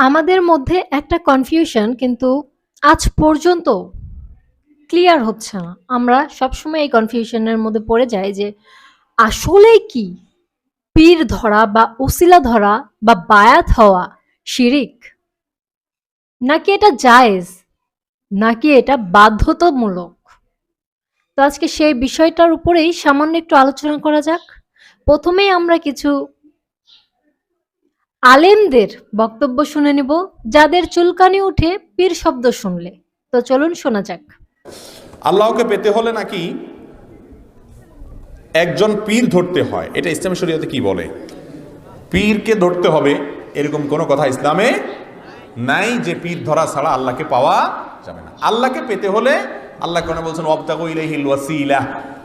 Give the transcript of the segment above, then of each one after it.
আমাদের মধ্যে একটা কনফিউশন কিন্তু আজ পর্যন্ত ক্লিয়ার হচ্ছে না। আমরা সবসময় এই কনফিউশনের মধ্যে পড়ে যাই যে আসলে কি পীর ধরা বা উসিলা ধরা বা বায়াত হওয়া শিরিক? নাকি এটা জায়েজ? নাকি এটা বাধ্যতামূলক? তো আজকে সেই বিষয়টার উপরেই সামান্য একটু আলোচনা করা যাক। প্রথমেই আমরা কিছু আলেমদের বক্তব্য শুনে নিব, যাদের চুলকানি উঠে পীর শব্দ শুনলে। তো চলুন শোনা যাক। আল্লাহকে পেতে হলে নাকি একজন পীর ধরতে হয়? এটা ইসলাম শরীয়তে কি বলে? পীরকে ধরতে হবে, এরকম কোনো কথা ইসলামে নাই যে পীর ধরা ছাড়া আল্লাহকে পাওয়া যাবে না। আল্লাহকে পেতে হলে আল্লাহ কেন বলছেন অবতাগু ওয়াসিলা।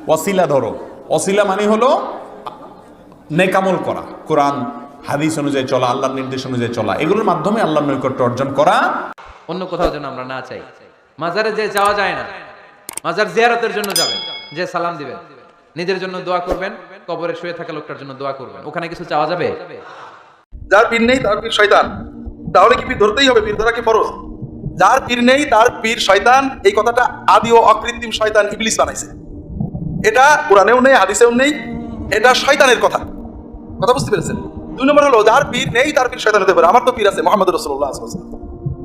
ওয়াসিলা ধরো। ওয়াসিলা মানে হলো নেকামল করা, কোরআন হাদিস অনুযায়ী চলা আল্লাহর নির্দেশ অনুযায়ী চলা এগুলোর মাধ্যমে আল্লাহর নৈকট্য অর্জন করা। অন্য কোথাও যেন আমরা না চাই। মাজারে যে যাওয়া যায় না মাজার জিয়ারতের জন্য যাবেন যে সালাম দিবেন নিজের জন্য দোয়া করবেন কবরে শুয়ে থাকা লোকটার জন্য দোয়া করবেন ওখানে কিছু চাওয়া যাবে? যার পীর নেই তার পীর শয়তান। তাহলে কি পীর ধরতেই হবে? পীর ধরা কি ফরজ? যার পীর নেই তার পীর শয়তান। এই কথাটা আদি ও অকৃত্রিম শয়তান ইবলিস বানাইছে। এটা কোরআনেও নেই হাদিসেও নেই এটা শয়তানের কথা। কথা বুঝতে পেরেছেন? দুই নম্বর হলো যার পীর নেই, তার পীর শয়তান হতে পারে। আমার তো পীর আছে, মোহাম্মদ রসুল্লাহ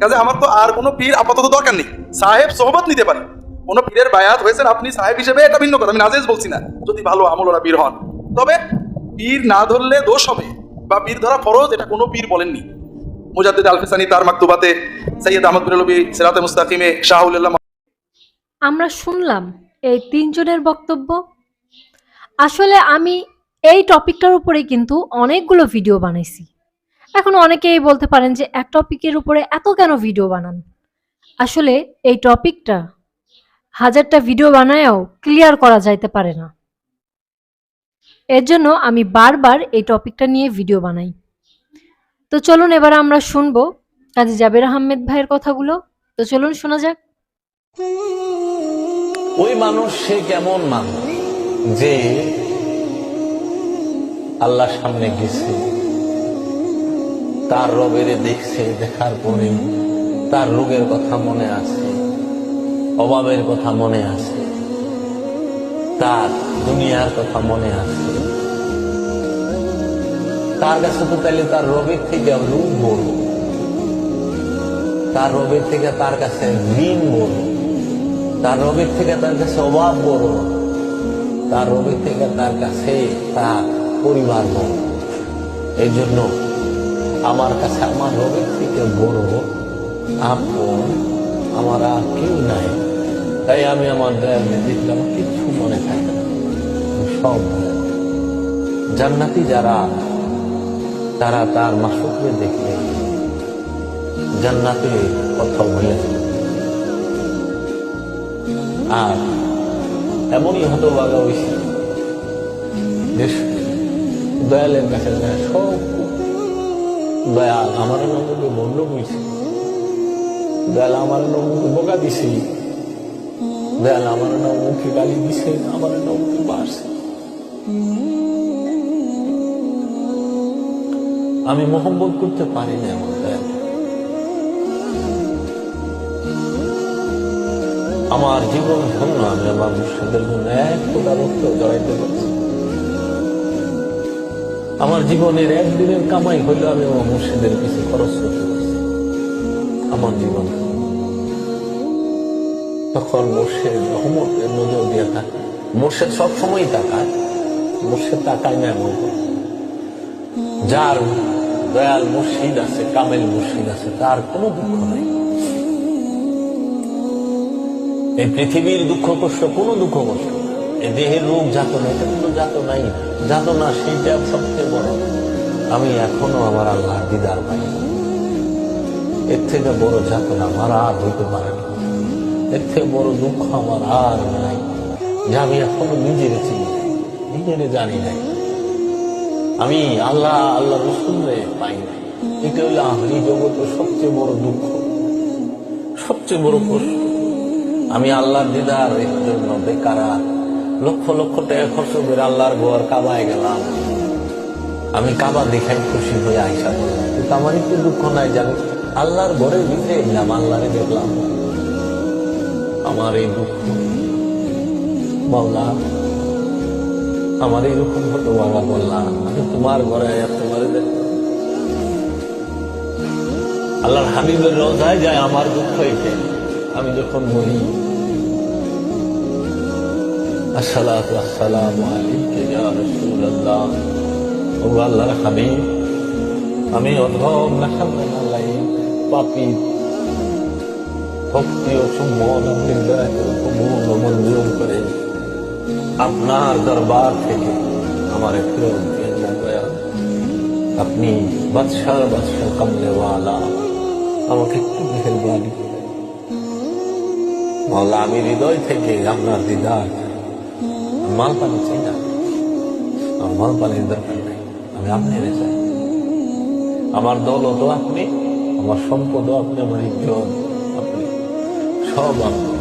কাজে আমার তো আর কোনো পীর আপাতত দরকার নেই। সাহেব সোহবত নিতে পারে। কোনো পীরের বায়াত হয়েছেন আপনি সাহেব হিসেবে এটা ভিন্ন কথা, আমি নাজেজ বলছি না, যদি ভালো আমল ওরা পীর হন। তবে পীর না ধরলে দোষ হবে, বা পীর ধরা ফরজ, এটা কোনো পীর বলেননি। মুজাদ্দিদ আলফিসানি তার মাকতুবাতে সৈয়দ আহমদ বিরলবি সিরাতে মুস্তাকিমে শাহুল্লাহ আমরা শুনলাম এই তিনজনের বক্তব্য। আসলে আমি এই টপিকটার উপরে কিন্তু অনেকগুলো ভিডিও বানাইছি। এখন অনেকেই বলতে পারেন যে, এক টপিকের উপরে এত কেন ভিডিও বানান? আসলে এই টপিকটা হাজারটা ভিডিও বানায়ও ক্লিয়ার করা যাইতে পারে না। এর জন্য আমি বারবার এই টপিকটা নিয়ে ভিডিও বানাই। তো চলুন এবার আমরা শুনব কাজী জাবের আহমেদ ভাইয়ের কথাগুলো। তো চলুন শোনা যাক। ওই মানুষ সে কেমন মানুষ যে আল্লাহর সামনে গেছে। তার রবেরে দেখছে, দেখার পরে তার রোগের কথা মনে আছে, অভাবের কথা মনে আছে, তার দুনিয়ার কথা মনে আছে। তার কাছে তো তাহলে তার রবের থেকে রূপ বড়। তার রবের থেকে তার কাছে ঋণ বড়। তার রবের থেকে তার কাছে অভাব বড়। তার রবের থেকে তার কাছে তার পরিবার হোক, এই জন্য আমার কাছে আমার রবের থেকে বড় আপন আমার আর কেউ নাই। তাই আমি আমার দয়াল দেখলে আমার কিচ্ছু মনে থাকে সব জান্নাতি যারা, তারা তার মাসুককে দেখলে জান্নাতে কথা যায় আর এমনই হতভাগা হয়েছে যে দয়ালের কাছে যায়, সব দয়াল আমার নমকে বন্ধ হয়েছে দয়াল আমার নমকে বোকা দিছে। দয়াল আমার নমকে গালি দিছে, আমার নমকে বাড়ছে আমি মোহাম্মত করতে পারি না আমার দয়াল। আমার জীবন ধন্য আমি আমার মুর্শিদের জন্য এক ফোটা রক্ত জড়াইতে পারছি। আমার জীবনের একদিনের কামাই হইলে আমি আমার মুর্শিদের পিছিয়ে খরচ করতে আমার জীবন। তখন মোর্শেদ রহমতের নজর দিয়ে থাকে মোর্শেদ সবসময় তাকায়। মোর্শেদ তাকায় না এমন যার দয়াল মুর্শিদ আছে, কামেল মুর্শিদ আছে, তার কোনো দুঃখ নাই। এই পৃথিবীর দুঃখ কষ্ট, কোনো দুঃখ কষ্ট দেহের রোগ যাতনা এটা কোনো যাতনাই না যাতনা সেইটা সবচেয়ে বড়। আমি এখনও আমার আল্লাহ দিদার পাই এর থেকে বড় যাতনা আমার আর হইতে পারে না। এর থেকে বড় দুঃখ আমার আর নাই। যে আমি এখনও নিজের চিনি নাই, নিজেরে জানি নাই। আমি আল্লাহ আল্লাহ রসুলে পাই নাই। এটা হইলে আমি জগতের সবচেয়ে বড় দুঃখ সবচেয়ে বড় কষ্ট। আমি আল্লাহর দিদার এর জন্য বেকারা লক্ষ লক্ষ টাকা খরচ করে আল্লাহর ঘর কাবায় গেলাম। আমি কাবা দেখাই খুশি হয়ে আইসা কিন্তু আমার একটু দুঃখ নাই আমি আল্লাহর ঘরের ভিতরে এলাম, আল্লাহরে দেখলাম। আমার এই দুঃখ। মাওলা, আমার এইরকম হতো বাবা বললাম, আমি তোমার ঘরে তোমার আল্লাহর হাবিবের রোজায় যায় আমার দুঃখ এসে। আমি যখন মরি আমি আপনার দরবার থেকে আমার ফেরত আপনি বাদশাহ বাদশাহ কামলেওয়ালা, আমাকে একটু মেহরবানি করে। আমি হৃদয় থেকে আপনার দিদার মাল পানি চাই না আমার মাল পানির দরকার নাই আমি আপনার চাই আমার দৌলতও আপনি আমার সম্পদও আপনি আমার ইজ্জত আপনি সব আপনি